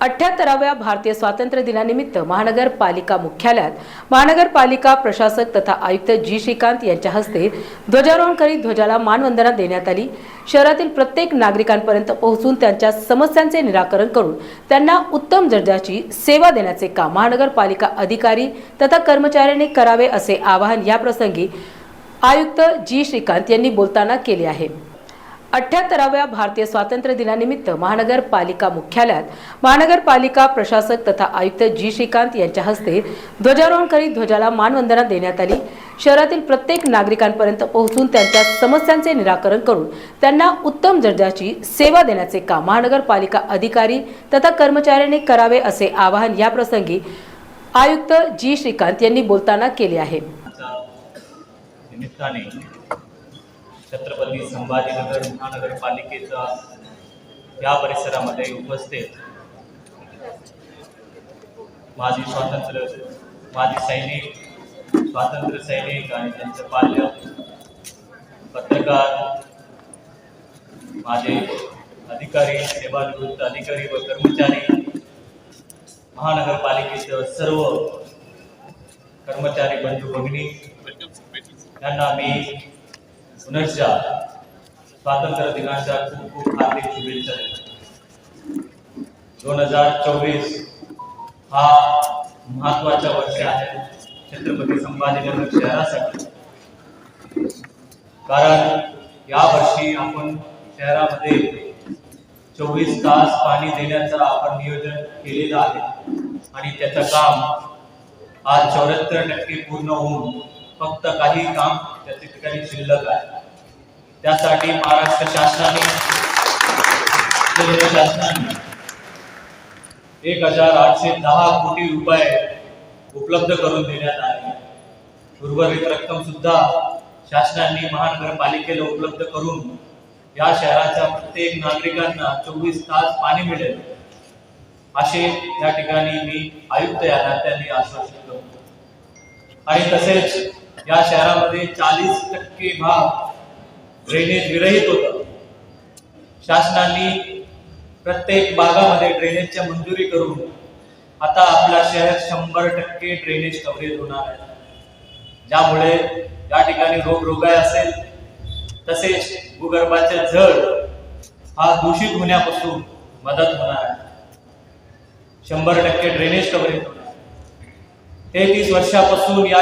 अठ्याहत्तराव्या भारतीय स्वातंत्र्य दिनानिमित्त महानगरपालिका मुख्यालयात महानगरपालिका प्रशासक तथा आयुक्त जी श्रीकांत यांच्या हस्ते ध्वजारोहण करीत ध्वजाला मानवंदना देण्यात आली. शहरातील प्रत्येक नागरिकांपर्यंत पोहोचून त्यांच्या समस्यांचे निराकरण करून त्यांना उत्तम दर्जाची सेवा देण्याचे काम महानगरपालिका अधिकारी तथा कर्मचाऱ्यांनी करावे असे आवाहन याप्रसंगी आयुक्त जी श्रीकांत यांनी बोलताना केले आहे. अठ्याहत्तराव्या भारतीय स्वातंत्र्य दिनानिमित्त महानगरपालिका मुख्यालयात महानगरपालिका प्रशासक तथा आयुक्त जी श्रीकांत यांच्या हस्ते ध्वजारोहण करीत ध्वजाला मानवंदना देण्यात आली. शहरातील प्रत्येक नागरिकांपर्यंत पोहोचून त्यांच्या समस्यांचे निराकरण करून त्यांना उत्तम दर्जाची सेवा देण्याचे काम महानगरपालिका अधिकारी तथा कर्मचाऱ्यांनी करावे असे आवाहन याप्रसंगी आयुक्त जी श्रीकांत यांनी बोलताना केले आहे. छत्रपती संभाजीनगर महानगरपालिकेचा या परिसरामध्ये उपस्थित माजी स्वातंत्र्य माजी सैनिक स्वातंत्र्य सैनिक आणि त्यांचे पाल्य पत्रकार माझे अधिकारी सेवानिवृत्त अधिकारी व कर्मचारी महानगरपालिकेचं सर्व कर्मचारी बंधू भगिनी यांना मी पुनश्च स्वातंत्र्य दिनाच्या खूप खूप हार्दिक शुभेच्छा दोन हजार चोवीस हा महत्त्वाचा वर्ष आहे. छत्रपती संभाजीनगर शहरासाठी. कारण या वर्षी आपण शहरामध्ये चोवीस तास पाणी देण्याचं आपण नियोजन केलेलं आहे. आणि त्याचं काम आज चौऱ्याहत्तर टक्के पूर्ण होऊन फक्त काही काम त्या ठिकाणी शिल्लक आहे. त्यासाठी महाराष्ट्र शासनाने केंद्र शासनाने एक हजार आठशे दहा कोटी रुपये उपलब्ध करून देण्यात आले. उर्वरित रक्कम सुद्धा शासनाने महानगरपालिकेला उपलब्ध करून या शहराच्या प्रत्येक नागरिकांना चोवीस तास पाणी मिळेल असे या ठिकाणी मी आयुक्त या नात्याने आश्वासित करतो आणि तसेच या शहरामध्ये चाळीस टक्के भाग ड्रेनेज विरहित होत. शासनाने प्रत्येक भागामध्ये ड्रेनेजच्या मंजुरी करून आता आपला शहर शंभर टक्के ड्रेनेज कव्हरेज होणार आहे. ज्यामुळे या ठिकाणी रोगरोगाई असेल तसेच भूगर्भाचे जळ हा दूषित होण्यापासून मदत होणार आहे. शंभर टक्के ड्रेनेज कव्हरेज होणार तेहतीस वर्षापासून या